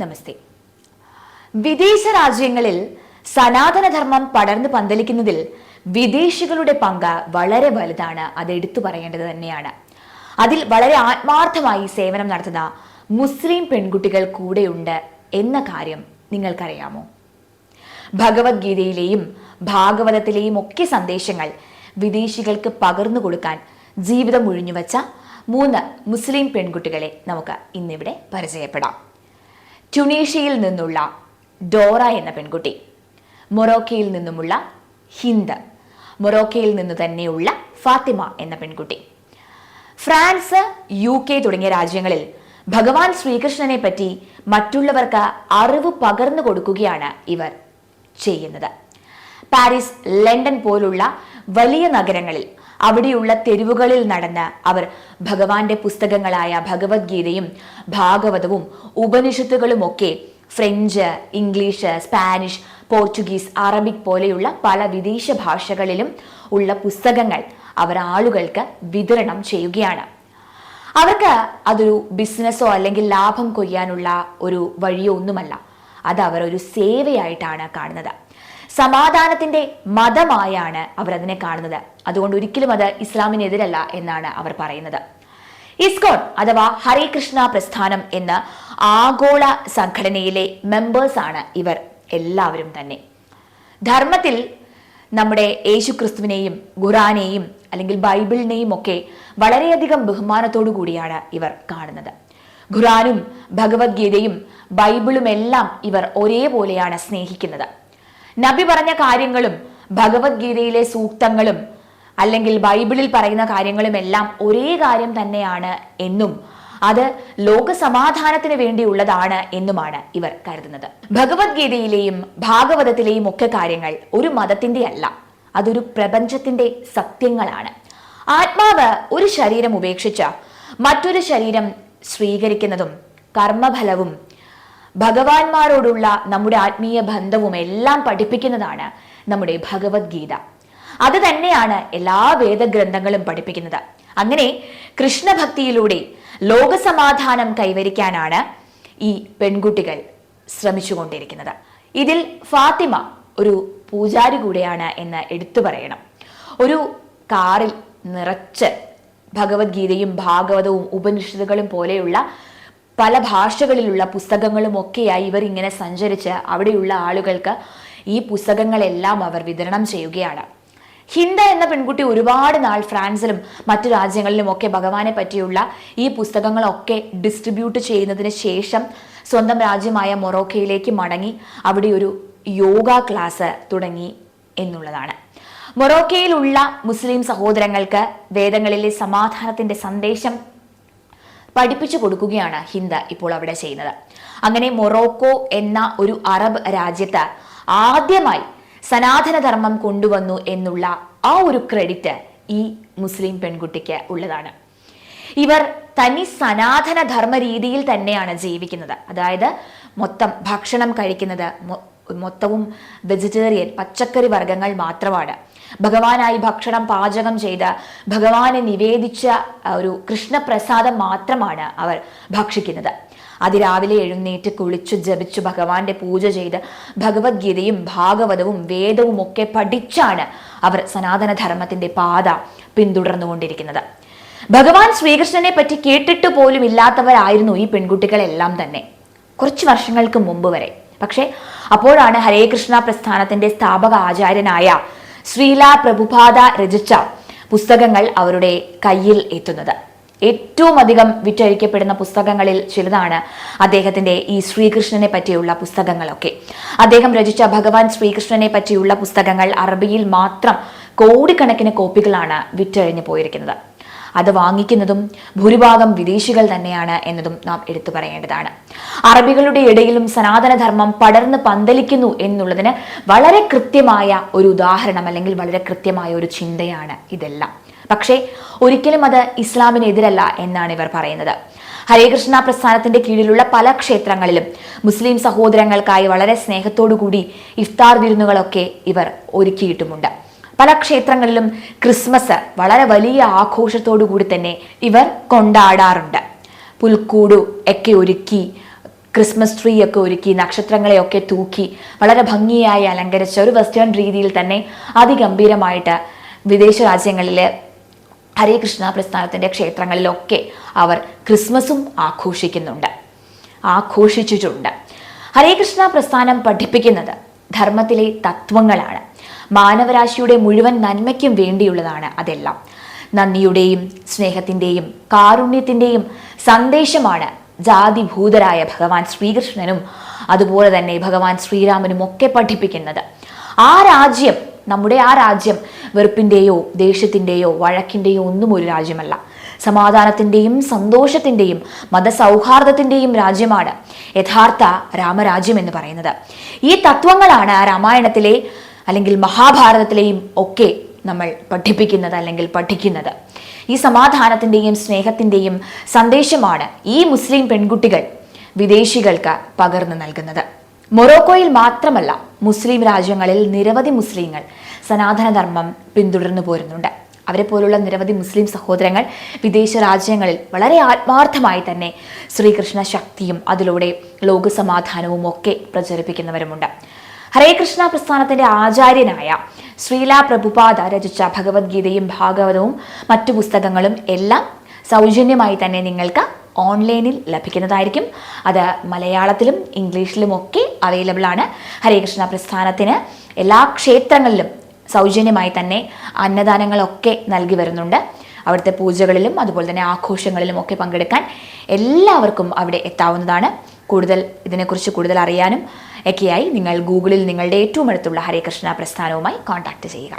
നമസ്തേ. വിദേശ രാജ്യങ്ങളിൽ സനാതനധർമ്മം പടർന്നു പന്തലിക്കുന്നതിൽ വിദേശികളുടെ പങ്ക് വളരെ വലുതാണ്. അത് എടുത്തു പറയേണ്ടത് തന്നെയാണ്. അതിൽ വളരെ ആത്മാർത്ഥമായി സേവനം നടത്തുന്ന മുസ്ലിം പെൺകുട്ടികൾ കൂടെയുണ്ട് എന്ന കാര്യം നിങ്ങൾക്കറിയാമോ? ഭഗവത്ഗീതയിലെയും ഭാഗവതത്തിലെയും ഒക്കെ സന്ദേശങ്ങൾ വിദേശികൾക്ക് പകർന്നു കൊടുക്കാൻ ജീവിതം ഒഴിഞ്ഞുവച്ച മൂന്ന് മുസ്ലിം പെൺകുട്ടികളെ നമുക്ക് ഇന്നിവിടെ പരിചയപ്പെടാം. ട്യുണീഷ്യയിൽ നിന്നുള്ള ഡോറ എന്ന പെൺകുട്ടി. മൊറോക്കയിൽ നിന്നുമുള്ള ഹിന്ദ്. മൊറോക്കയിൽ നിന്ന് തന്നെയുള്ള ഫാത്തിമ എന്ന പെൺകുട്ടി. ഫ്രാൻസ് യു കെ തുടങ്ങിയ രാജ്യങ്ങളിൽ ഭഗവാൻ ശ്രീകൃഷ്ണനെ പറ്റി മറ്റുള്ളവർക്ക് അറിവ് പകർന്നു കൊടുക്കുകയാണ് ഇവർ ചെയ്യുന്നത്. പാരീസ് ലണ്ടൻ പോലുള്ള വലിയ നഗരങ്ങളിൽ അവിടെയുള്ള തെരുവുകളിൽ നടന്ന് അവർ ഭഗവാന്റെ പുസ്തകങ്ങളായ ഭഗവത്ഗീതയും ഭാഗവതവും ഉപനിഷത്തുകളും ഒക്കെ French English Spanish Portuguese Arabic പോലെയുള്ള പല വിദേശ ഭാഷകളിലും ഉള്ള പുസ്തകങ്ങൾ അവർ ആളുകൾക്ക് വിതരണം ചെയ്യുകയാണ്. അവർക്ക് അതൊരു ബിസിനസ്സോ അല്ലെങ്കിൽ ലാഭം കൊയ്യാനുള്ള ഒരു വഴിയോ ഒന്നുമല്ല. അത് അവർ ഒരു സേവയായിട്ടാണ് കാണുന്നത്. സമാധാനത്തിന്റെ മതമായാണ് അവർ അതിനെ കാണുന്നത്. അതുകൊണ്ട് ഒരിക്കലും അത് ഇസ്ലാമിനെതിരല്ല എന്നാണ് അവർ പറയുന്നത്. ഇസ്കോൺ അഥവാ ഹരേ കൃഷ്ണ പ്രസ്ഥാനം എന്ന ആഗോള സംഘടനയിലെ മെമ്പേഴ്സ് ആണ് ഇവർ എല്ലാവരും തന്നെ. ധർമ്മത്തിൽ നമ്മുടെ യേശു ക്രിസ്തുവിനെയും ഖുറാനെയും അല്ലെങ്കിൽ ബൈബിളിനെയും ഒക്കെ വളരെയധികം ബഹുമാനത്തോടു കൂടിയാണ് ഇവർ കാണുന്നത്. ഖുറാനും ഭഗവത്ഗീതയും ബൈബിളും എല്ലാം ഇവർ ഒരേപോലെയാണ് സ്നേഹിക്കുന്നത്. നബി പറഞ്ഞ കാര്യങ്ങളും ഭഗവത്ഗീതയിലെ സൂക്തങ്ങളും അല്ലെങ്കിൽ ബൈബിളിൽ പറയുന്ന കാര്യങ്ങളും എല്ലാം ഒരേ കാര്യം തന്നെയാണ് എന്നും അത് ലോക സമാധാനത്തിന് വേണ്ടിയുള്ളതാണ് എന്നുമാണ് ഇവർ കരുതുന്നത്. ഭഗവത്ഗീതയിലെയും ഭാഗവതത്തിലെയും ഒക്കെ കാര്യങ്ങൾ ഒരു മതത്തിന്റെ അല്ല അതൊരു പ്രപഞ്ചത്തിന്റെ സത്യങ്ങളാണ്. ആത്മാവ് ഒരു ശരീരം ഉപേക്ഷിച്ച മറ്റൊരു ശരീരം സ്വീകരിക്കുന്നതും കർമ്മഫലവും ഭഗവാന്മാരോടുള്ള നമ്മുടെ ആത്മീയ ബന്ധവും എല്ലാം പഠിപ്പിക്കുന്നതാണ് നമ്മുടെ ഭഗവത്ഗീത. അത് തന്നെയാണ് എല്ലാ വേദഗ്രന്ഥങ്ങളും പഠിപ്പിക്കുന്നത്. അങ്ങനെ കൃഷ്ണഭക്തിയിലൂടെ ലോകസമാധാനം കൈവരിക്കാനാണ് ഈ പെൺകുട്ടികൾ ശ്രമിച്ചുകൊണ്ടിരിക്കുന്നത്. ഇതിൽ ഫാത്തിമ ഒരു പൂജാരി കൂടെയാണ് എന്ന് എടുത്തു പറയണം. ഒരു കാറിൽ നിറച്ച് ഭഗവത്ഗീതയും ഭാഗവതവും ഉപനിഷത്തുകളും പോലെയുള്ള പല ഭാഷകളിലുള്ള പുസ്തകങ്ങളും ഒക്കെയായി ഇവർ ഇങ്ങനെ സഞ്ചരിച്ച് അവിടെയുള്ള ആളുകൾക്ക് ഈ പുസ്തകങ്ങളെല്ലാം അവർ വിതരണം ചെയ്യുകയാണ്. ഹിന്ദ എന്ന പെൺകുട്ടി ഒരുപാട് നാൾ ഫ്രാൻസിലും മറ്റു രാജ്യങ്ങളിലും ഒക്കെ ഭഗവാനെ പറ്റിയുള്ള ഈ പുസ്തകങ്ങളൊക്കെ ഡിസ്ട്രിബ്യൂട്ട് ചെയ്യുന്നതിന് ശേഷം സ്വന്തം രാജ്യമായ മൊറോക്കയിലേക്ക് മടങ്ങി അവിടെ ഒരു യോഗ ക്ലാസ് തുടങ്ങി എന്നുള്ളതാണ്. മൊറോക്കയിലുള്ള മുസ്ലിം സഹോദരങ്ങൾക്ക് വേദങ്ങളിലെ സമാധാനത്തിന്റെ സന്ദേശം പഠിപ്പിച്ചു കൊടുക്കുകയാണ് ഹിന്ദ ഇപ്പോൾ അവിടെ ചെയ്യുന്നത്. അങ്ങനെ മൊറോക്കോ എന്ന ഒരു അറബ് രാജ്യത്ത് ആദ്യമായി സനാതനധർമ്മം കൊണ്ടുവന്നു എന്നുള്ള ആ ഒരു ക്രെഡിറ്റ് ഈ മുസ്ലിം പെൺകുട്ടിക്ക് ഉള്ളതാണ്. ഇവർ തനി സനാതന ധർമ്മ രീതിയിൽ തന്നെയാണ് ജീവിക്കുന്നത്. അതായത് മൊത്തം ഭക്ഷണം കഴിക്കുന്നത് മൊത്തവും വെജിറ്റേറിയൻ പച്ചക്കറി വർഗങ്ങൾ മാത്രമാണ്. ഭഗവാനായി ഭക്ഷണം പാചകം ചെയ്ത് ഭഗവാനെ നിവേദിച്ച ഒരു കൃഷ്ണപ്രസാദം മാത്രമാണ് അവർ ഭക്ഷിക്കുന്നത്. അതിരാവിലെ എഴുന്നേറ്റ് കുളിച്ചു ജപിച്ചു ഭഗവാന്റെ പൂജ ചെയ്ത് ഭഗവത്ഗീതയും ഭാഗവതവും വേദവും ഒക്കെ പഠിച്ചാണ് അവർ സനാതനധർമ്മത്തിന്റെ പാത പിന്തുടർന്നുകൊണ്ടിരിക്കുന്നത്. ഭഗവാൻ ശ്രീകൃഷ്ണനെ പറ്റി കേട്ടിട്ട് പോലും ഇല്ലാത്തവരായിരുന്നു ഈ പെൺകുട്ടികളെല്ലാം തന്നെ. കുറച്ച് വർഷങ്ങൾക്ക് മുമ്പ് വരെ. പക്ഷേ അപ്പോഴാണ് ഹരേ കൃഷ്ണ പ്രസ്ഥാനത്തിന്റെ സ്ഥാപക ആചാര്യനായ ശ്രീല പ്രഭുപാദ രചിച്ച പുസ്തകങ്ങൾ അവരുടെ കയ്യിൽ എത്തുന്നത്. ഏറ്റവും അധികം വിറ്റഴിക്കപ്പെടുന്ന പുസ്തകങ്ങളിൽ ചിലതാണ് അദ്ദേഹത്തിന്റെ ഈ ശ്രീകൃഷ്ണനെ പറ്റിയുള്ള പുസ്തകങ്ങളൊക്കെ. അദ്ദേഹം രചിച്ച ഭഗവാൻ ശ്രീകൃഷ്ണനെ പറ്റിയുള്ള പുസ്തകങ്ങൾ അറബിയിൽ മാത്രം കോടിക്കണക്കിന് കോപ്പികളാണ് വിറ്റഴിഞ്ഞു പോയിരിക്കുന്നത്. അത് വാങ്ങിക്കുന്നതും ഭൂരിഭാഗം വിദേശികൾ തന്നെയാണ് എന്നതും നാം എടുത്തു പറയേണ്ടതാണ്. അറബികളുടെ ഇടയിലും സനാതനധർമ്മം പടർന്ന് പന്തലിക്കുന്നു എന്നുള്ളതിന് വളരെ കൃത്യമായ ഒരു ഉദാഹരണം അല്ലെങ്കിൽ വളരെ കൃത്യമായ ഒരു ചിന്തയാണ് ഇതെല്ലാം. പക്ഷേ ഒരിക്കലും അത് ഇസ്ലാമിനെതിരല്ല എന്നാണ് ഇവർ പറയുന്നത്. ഹരേകൃഷ്ണ പ്രസ്ഥാനത്തിന്റെ കീഴിലുള്ള പല ക്ഷേത്രങ്ങളിലും മുസ്ലിം സഹോദരങ്ങൾക്കായി വളരെ സ്നേഹത്തോടുകൂടി ഇഫ്താർ വിരുന്നുകളൊക്കെ ഇവർ ഒരുക്കിയിട്ടുമുണ്ട്. പല ക്ഷേത്രങ്ങളിലും ക്രിസ്മസ് വളരെ വലിയ ആഘോഷത്തോടു കൂടി തന്നെ ഇവർ കൊണ്ടാടാറുണ്ട്. പുൽക്കൂടു ഒക്കെ ഒരുക്കി ക്രിസ്മസ് ട്രീ ഒക്കെ ഒരുക്കി നക്ഷത്രങ്ങളെയൊക്കെ തൂക്കി വളരെ ഭംഗിയായി അലങ്കരിച്ച ഒരു വെസ്റ്റേൺ രീതിയിൽ തന്നെ അതിഗംഭീരമായിട്ട് വിദേശ രാജ്യങ്ങളിലെ ഹരേ കൃഷ്ണ പ്രസ്ഥാനത്തിന്റെ ക്ഷേത്രങ്ങളിലൊക്കെ അവർ ക്രിസ്മസും ആഘോഷിക്കുന്നുണ്ട്. ആഘോഷിച്ചിട്ടുണ്ട്. ഹരേ കൃഷ്ണ പ്രസ്ഥാനം പഠിപ്പിക്കുന്നത് ധർമ്മത്തിലെ തത്വങ്ങളാണ്. മാനവരാശിയുടെ മുഴുവൻ നന്മയ്ക്കും വേണ്ടിയുള്ളതാണ് അതെല്ലാം. നന്ദിയുടെയും സ്നേഹത്തിന്റെയും കാരുണ്യത്തിന്റെയും സന്ദേശമാണ് ജാതിഭൂതരായ ഭഗവാൻ ശ്രീകൃഷ്ണനും അതുപോലെ തന്നെ ഭഗവാൻ ശ്രീരാമനും ഒക്കെ പഠിപ്പിക്കുന്നത്. ആ രാജ്യം നമ്മുടെ ആ രാജ്യം വെറുപ്പിന്റെയോ ദേഷ്യത്തിന്റെയോ വഴക്കിന്റെയോ ഒന്നും ഒരു രാജ്യമല്ല. സമാധാനത്തിന്റെയും സന്തോഷത്തിന്റെയും മതസൗഹാർദ്ദത്തിന്റെയും രാജ്യമാണ് യഥാർത്ഥ രാമരാജ്യം എന്ന് പറയുന്നത്. ഈ തത്വങ്ങളാണ് രാമായണത്തിലെ അല്ലെങ്കിൽ മഹാഭാരതത്തിലെയും ഒക്കെ നമ്മൾ പഠിപ്പിക്കുന്നത് അല്ലെങ്കിൽ പഠിക്കുന്നത്. ഈ സമാധാനത്തിന്റെയും സ്നേഹത്തിന്റെയും സന്ദേശമാണ് ഈ മുസ്ലിം പെൺകുട്ടികൾ വിദേശികൾക്ക് പകർന്നു നൽകുന്നത്. മൊറോക്കോയിൽ മാത്രമല്ല മുസ്ലിം രാജ്യങ്ങളിൽ നിരവധി മുസ്ലിങ്ങൾ സനാതനധർമ്മം പിന്തുടർന്നു പോരുന്നുണ്ട്. അവരെ പോലുള്ള നിരവധി മുസ്ലിം സഹോദരങ്ങൾ വിദേശ രാജ്യങ്ങളിൽ വളരെ ആത്മാർത്ഥമായി തന്നെ ശ്രീകൃഷ്ണ ശക്തിയും അതിലൂടെ ലോകസമാധാനവും ഒക്കെ പ്രചരിപ്പിക്കുന്നവരുമുണ്ട്. ഹരേ കൃഷ്ണ പ്രസ്ഥാനത്തിന്റെ ആചാര്യനായ ശ്രീല പ്രഭുപാദ രചിച്ച ഭഗവത്ഗീതയും ഭാഗവതവും മറ്റു പുസ്തകങ്ങളും എല്ലാം സൗജന്യമായി തന്നെ നിങ്ങൾക്ക് ഓൺലൈനിൽ ലഭിക്കുന്നതായിരിക്കും. അത് മലയാളത്തിലും ഇംഗ്ലീഷിലും ഒക്കെ അവൈലബിൾ ആണ്. ഹരേ കൃഷ്ണ പ്രസ്ഥാനത്തിന് എല്ലാ ക്ഷേത്രങ്ങളിലും സൗജന്യമായി തന്നെ അന്നദാനങ്ങളൊക്കെ നൽകി വരുന്നുണ്ട്. അവിടുത്തെ പൂജകളിലും അതുപോലെ തന്നെ ആഘോഷങ്ങളിലും ഒക്കെ പങ്കെടുക്കാൻ എല്ലാവർക്കും അവിടെ എത്താവുന്നതാണ്. കൂടുതൽ ഇതിനെക്കുറിച്ച് കൂടുതൽ അറിയാനും ഒക്കെയായി നിങ്ങൾ ഗൂഗിളിൽ നിങ്ങളുടെ ഏറ്റവും അടുത്തുള്ള ഹരേകൃഷ്ണ പ്രസ്ഥാനവുമായി കോൺടാക്ട് ചെയ്യുക.